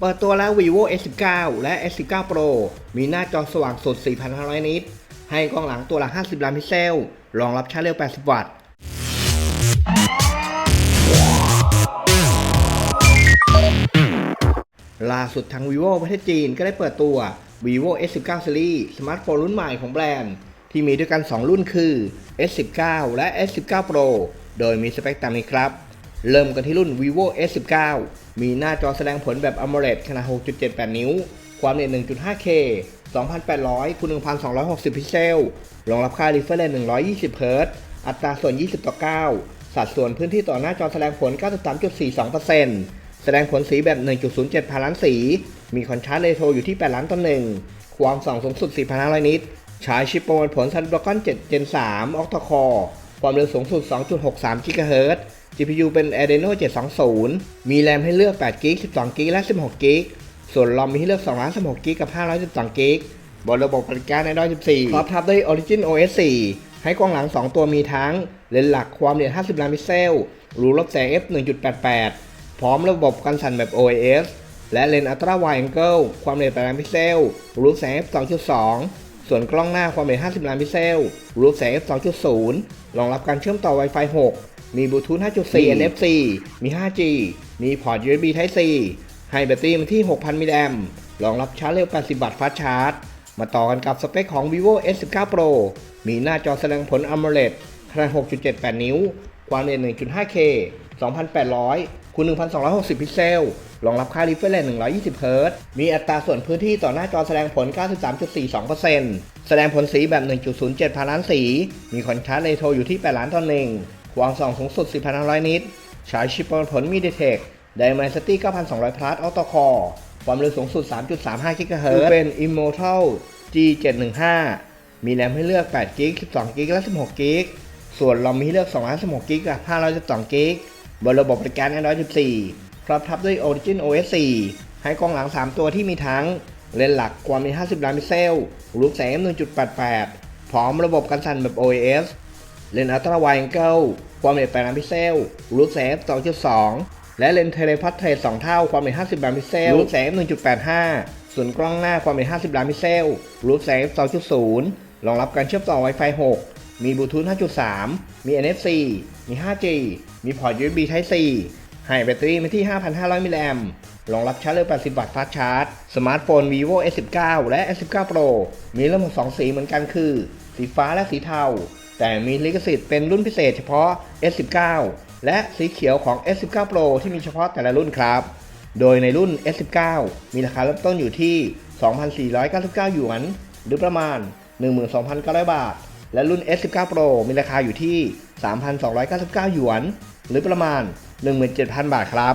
เปิดตัวแล้ว vivo S19 และ S19 Pro มีหน้าจอสว่างสด 4,500 นิต ให้กล้องหลังตัวละ 50 ล้านพิกเซล รองรับชาร์จเร็ว 80 วัตต์ ล่าสุดทาง vivo ประเทศจีนก็ได้เปิดตัว vivo S19 Series สมาร์ทโฟนรุ่นใหม่ของแบรนด์ ที่มีด้วยกัน 2 รุ่นคือ S19 และ S19 Pro โดยมีสเปคตามนี้ครับ เริ่มกันที่รุ่น vivo S19 มีหน้าจอแสดงผลแบบ AMOLED ขนาด 6.78 นิ้ว ความเร็ว 1.5K 2800คูณ1260 พิกเซล รองรับค่า refresh rate 120 Hz อัตราส่วน 20 ต่อ 9 สัดส่วนพื้นที่ต่อหน้าจอแสดงผล 93.42%แสดงผลสีแบบ 1.07 พันล้านสี มีคอนทราสต์เรโทรอยู่ที่ 8 ล้านต่อ1 ความส่องสูงสุด 4,500 นิตใช้ชิปประมวลผล Snapdragon 7 Gen 3 Octa Core ความเร็วสูงสุด 2.63 GHz GPU เป็น Adreno 720 มีแรมให้เลือก8 g b 12 g b และ 16 g b ส่วนรอมมีให้เลือก2 1 6 g b กับ 512 g b บนระบบปฏิการ Android 14พร้อมทับด้วย Origin OS 4 ให้กล้องหลัง 2 ตัวมีทั้ง เลนส์หลักความละเอียด 50 ล้านพิกเซล รูรับแสง f 1.88 พร้อมระบบกันสั่นแบบ OIS และเลนส์ Ultra Wide Angle ความละเอียด 8 ล้านพิกเซล รูรับแสง f 2.2 ส่วนกล้องหน้าความละเอียด 50 ล้านพิกเซล รูรับแสง f 2.0 รองรับการเชื่อมต่อ Wi-Fi 6 มีบลูทูธ 5.4 NFC มี 5G มีพอร์ต USB Type C ให้แบตเตอรี่มาที่ 6,000 มิลลิแอมป์รองรับชาร์จเร็ว 80 วัตต์ฟาสต์ชาร์จ มาต่อกันกับสเปคของ vivo S19 Pro มีหน้าจอแสดงผล AMOLED ขนาด 6.78 นิ้ว ความละเอียด 1.5K 2800คูณ1260 พิกเซล รองรับค่า refresh rate 120 Hz มีอัตราส่วนพื้นที่ต่อหน้าจอแสดงผล 93.42%แสดงผลสีแบบ 1.07 พันล้านสี มีคอนทราสต์เรโทรอยู่ที่ 8 ล้านต่อ1ค วามส่องสูงสุด 4,500 นิตใช้ชิปประมวลผล MediaTek Dimensity 9200 Plus Octa Core ความเร็วสูงสุด 3.35 GHz เป็น Immortal G715 มีแรมให้เลือก8 g b 12 g b และ 16 g b ส่วนรอมมีให้เลือก2 16 g b กับ 512 g b บนระบบปฏิการ Android 14พร้อมทับด้วย Origin OS 4 ให้กล้องหลัง 3 ตัวที่มีทั้ง เลนส์หลักความมี50 ล้านพิกเซล รูปแสง 1.88 พร้อมระบบกันสั่นแบบ OIS เลนส์ Ultra Wide Angle ความละเอียด8ล้านพิกเซลรูปแสง2.2 และเลนเทเลพัทเทร2เท่าความละเอียด50ล้านพิกเซลรูปแสง1.85 ส่วนกล้องหน้าความละเอียด50ล้านพิกเซลรูปแสง2.0 รองรับการเชื่อมต่อ Wi-Fi 6 มีบลูทูธ5.3 มี NFC มี 5G มีพอร์ต USB Type C ให้แบตเตอรี่มาที่ 5,500 มิลลิแอมป์รองรับชาร์จเร็ว 80 วัตต์ฟาสชาร์จ สมาร์ทโฟน vivo S19 และ S19 Pro มีทั้งหมด2สีเหมือนกันคือ สีฟ้าและสีเทา แต่มีลิขสิทธิ์เป็นรุ่นพิเศษเฉพาะ S19 และสีเขียวของ S19 Pro ที่มีเฉพาะแต่ละรุ่นครับ โดยในรุ่น S19 มีราคาเริ่มต้นอยู่ที่ 2,499 หยวน หรือประมาณ 12,900 บาท และรุ่น S19 Pro มีราคาอยู่ที่ 3,299 หยวน หรือประมาณ 17,000 บาทครับ